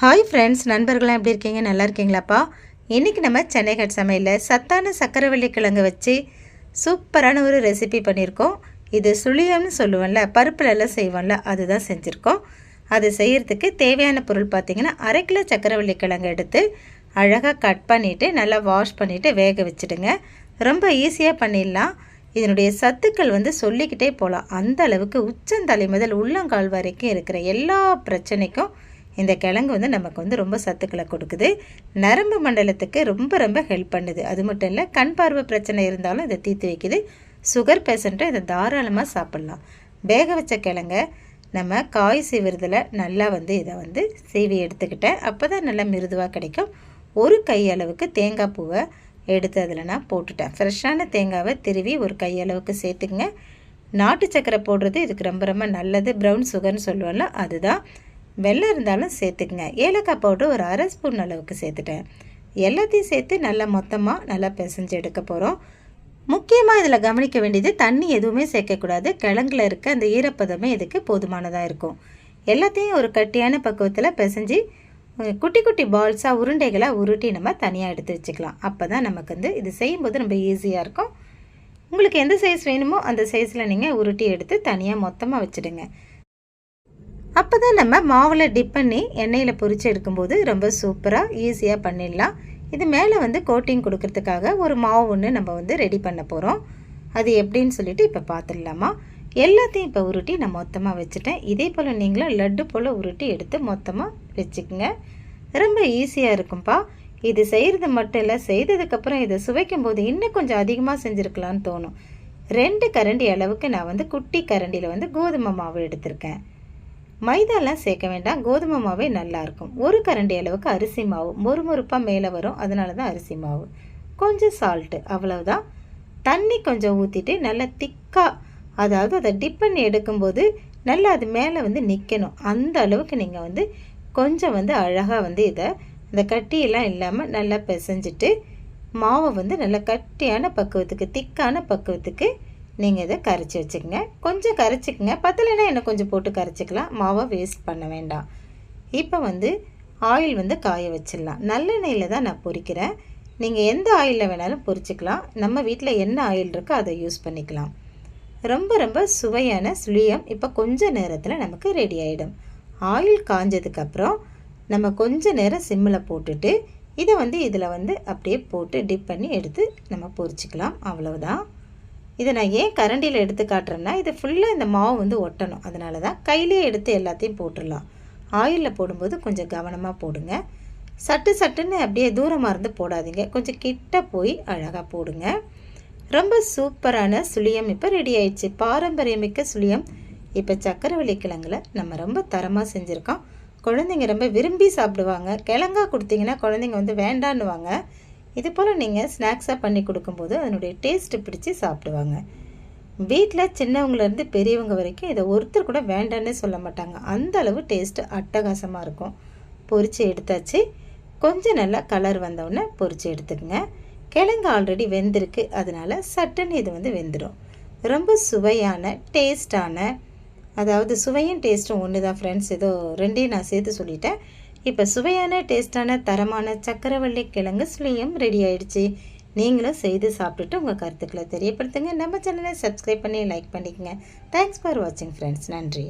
Hi friends நண்பர்களாம் எப்படி இருக்கீங்க? நல்லா இருக்கீங்களாப்பா? இன்றைக்கி நம்ம சென்னை கட் சமையலில் சத்தான சக்கரவள்ளி கிழங்கு வச்சு சூப்பரான ஒரு ரெசிபி பண்ணியிருக்கோம். இது சுழியம்னு சொல்லுவோம்ல பருப்புலெல்லாம் செய்வோம்ல அதுதான் செஞ்சுருக்கோம். அது செய்கிறதுக்கு தேவையான பொருள் பார்த்திங்கன்னா அரை கிலோ சக்கரவள்ளி கிழங்கு எடுத்து அழகாக கட் பண்ணிவிட்டு நல்லா வாஷ் பண்ணிவிட்டு வேக வச்சுடுங்க. ரொம்ப ஈஸியாக பண்ணிடலாம். இதனுடைய சத்துக்கள் வந்து சொல்லிக்கிட்டே போகலாம் அந்த அளவுக்கு உச்சந்தலை முதல் உள்ளங்கால் வரைக்கும் இருக்கிற எல்லா பிரச்சனைக்கும் இந்த கிழங்கு வந்து நமக்கு வந்து ரொம்ப சத்துக்களை கொடுக்குது. நரம்பு மண்டலத்துக்கு ரொம்ப ரொம்ப ஹெல்ப் பண்ணுது. அது மட்டும் இல்லை கண் பார்வை பிரச்சனை இருந்தாலும் இதை தீர்த்து வைக்குது. சுகர் பேஷண்ட்டும் இதை தாராளமாக சாப்பிட்லாம். வேக வச்ச கிழங்க நம்ம காய் சீவுறதில் நல்லா வந்து இதை வந்து சீவி எடுத்துக்கிட்டேன். அப்போ தான் நல்லா மிருதுவாக கிடைக்கும். ஒரு கையளவுக்கு தேங்காய் பூவை எடுத்து அதில் நான் போட்டுட்டேன். ஃப்ரெஷ்ஷான தேங்காவை திருவி ஒரு கையளவுக்கு சேர்த்துக்குங்க. நாட்டு சக்கரை போடுறது இதுக்கு ரொம்ப ரொம்ப நல்லது. ப்ரௌன் சுகர்னு சொல்லுவோம்ல அதுதான். வெள்ளம் இருந்தாலும் சேர்த்துக்குங்க. ஏலக்காய் பவுடர் ஒரு அரை ஸ்பூன் அளவுக்கு சேர்த்துட்டேன். எல்லாத்தையும் சேர்த்து நல்லா மொத்தமாக நல்லா பிசைஞ்சு எடுக்க போகிறோம் முக்கியமாக இதில் கவனிக்க வேண்டியது தண்ணி எதுவுமே சேர்க்கக்கூடாது. கிழங்குல இருக்க அந்த ஈரப்பதமே இதுக்கு போதுமானதாக இருக்கும். எல்லாத்தையும் ஒரு கட்டியான பக்குவத்தில் பிசைஞ்சு குட்டி குட்டி பால்ஸாக உருண்டைகளை உருட்டி நம்ம தனியாக எடுத்து வச்சுக்கலாம். அப்போ தான் நமக்கு வந்து இது செய்யும்போது ரொம்ப ஈஸியாக இருக்கும். உங்களுக்கு எந்த சைஸ் வேணுமோ அந்த சைஸில் நீங்கள் உருட்டி எடுத்து தனியாக மொத்தமாக வச்சுடுங்க. அப்போ தான் நம்ம மாவில் டிப் பண்ணி எண்ணெயில் பொறிச்சு எடுக்கும்போது ரொம்ப சூப்பராக ஈஸியாக பண்ணிடலாம். இது மேலே வந்து கோட்டிங் கொடுக்கறதுக்காக ஒரு மாவு ஒன்று நம்ம வந்து ரெடி பண்ண போகிறோம் அது எப்படின்னு சொல்லிட்டு இப்போ பார்த்துடலாமா எல்லாத்தையும் இப்போ உருட்டி நான் மொத்தமாக வச்சுட்டேன். இதே போல் நீங்களும் லட்டு போல் உருட்டி எடுத்து மொத்தமாக வச்சுக்கோங்க. ரொம்ப ஈஸியாக இருக்கும்ப்பா இது செய்கிறது மட்டும் இல்லை செய்ததுக்கப்புறம் இதை சுவைக்கும் போது இன்னும் கொஞ்சம் அதிகமாக செஞ்சுருக்கலான்னு தோணும். ரெண்டு கரண்டி அளவுக்கு நான் வந்து குட்டி கரண்டியில் வந்து கோதுமை மாவு எடுத்திருக்கேன். மைதாலாம் சேர்க்க வேண்டாம். கோதுமை மாவே நல்லாயிருக்கும் ஒரு கரண்டி அளவுக்கு அரிசி மாவு. மொறுமொறுப்பாக மேலே வரும். அதனால தான் அரிசி மாவு. கொஞ்சம் சால்ட்டு அவ்வளவுதான். தண்ணி கொஞ்சம் ஊற்றிட்டு நல்லா திக்காக அதாவது அதை டிப் பண்ணி எடுக்கும்போது நல்லா அது மேலே வந்து நிற்கணும் அந்த அளவுக்கு நீங்கள் வந்து கொஞ்சம் வந்து அழகாக வந்து இதை இந்த கட்டியெல்லாம் இல்லாமல் நல்லா பிசைஞ்சிட்டு மாவை வந்து நல்லா கட்டியான பக்குவத்துக்கு திக்கான பக்குவத்துக்கு நீங்கள் இதை கரைச்சி வச்சுக்கோங்க. கொஞ்சம் கரைச்சிக்கங்க. பத்தலைன்னா என்ன கொஞ்சம் போட்டு கரைச்சிக்கலாம். மாவை வேஸ்ட் பண்ண வேண்டாம். இப்போ வந்து ஆயில் வந்து காய வச்சிடலாம். நல்லெண்ணெயில் தான் நான் பொரிக்கிறேன். நீங்கள் எந்த ஆயிலில் வேணாலும் பொரிச்சிக்கலாம். நம்ம வீட்டில் என்ன ஆயில் இருக்கோ அதை யூஸ் பண்ணிக்கலாம். ரொம்ப ரொம்ப சுவையான சுழியம் இப்போ கொஞ்ச நேரத்தில் நமக்கு ரெடி ஆகிடும் ஆயில் காஞ்சதுக்கப்புறம் நம்ம கொஞ்ச நேரம் சிம்மில் போட்டுட்டு இதை வந்து இதில் வந்து அப்படியே போட்டு டிப் பண்ணி எடுத்து நம்ம பொரிச்சிக்கலாம். அவ்வளவுதான். இதை நான் ஏன் கரண்டியில் எடுத்து காட்டுறேன்னா இது ஃபுல்லாக இந்த மாவு வந்து ஒட்டணும். அதனால தான் கையிலே எடுத்து எல்லாத்தையும் போட்டுடலாம். ஆயிலில் போடும்போது கொஞ்சம் கவனமாக போடுங்க. சட்டு சட்டுன்னு அப்படியே தூரமாக இருந்து போடாதீங்க. கொஞ்சம் கிட்ட போய் அழகாக போடுங்க. ரொம்ப சூப்பரான சுழியம். இப்போ ரெடி ஆயிடுச்சு. பாரம்பரியமிக்க சுழியம். இப்போ சக்கரவள்ளி கிழங்குல நம்ம ரொம்ப தரமாக செஞ்சுருக்கோம். குழந்தைங்க ரொம்ப விரும்பி சாப்பிடுவாங்க. கிழங்கா கொடுத்தீங்கன்னா குழந்தைங்க வந்து வேண்டான்னுவாங்க. இது போல் நீங்கள் ஸ்நாக்ஸாக பண்ணி கொடுக்கும்போது அதனுடைய டேஸ்ட்டு பிடிச்சி சாப்பிடுவாங்க. வீட்டில் சின்னவங்கலேருந்து பெரியவங்க வரைக்கும் இதை ஒருத்தர் கூட வேண்டான்னு சொல்ல மாட்டாங்க. அந்த அளவு டேஸ்ட்டு அட்டகாசமாக இருக்கும். பொரித்து எடுத்தாச்சு. கொஞ்சம் நல்லா கலர் வந்தவுடனே பொறிச்சு எடுத்துக்கோங்க. கிழங்கு ஆல்ரெடி வெந்திருக்கு. அதனால் சட்டுன்னு இது வந்து வெந்துடும் ரொம்ப சுவையான டேஸ்டான அதாவது சுவையும் டேஸ்ட்டும் ஒன்று தான் ஃப்ரெண்ட்ஸ் ஏதோ ரெண்டையும் நான் சேர்த்து சொல்லிட்டேன். இப்போ சுவையான டேஸ்டான தரமான சக்கரவள்ளி கிழங்கு சுழியும் ரெடி ஆயிடுச்சு. நீங்களும் செய்து சாப்பிட்டுட்டு உங்கள் கருத்துக்களை தெரியப்படுத்துங்க. நம்ம சேனலை சப்ஸ்கிரைப் பண்ணி லைக் பண்ணிக்கங்க. தேங்க்ஸ் ஃபார் வாட்சிங் ஃப்ரெண்ட்ஸ் நன்றி.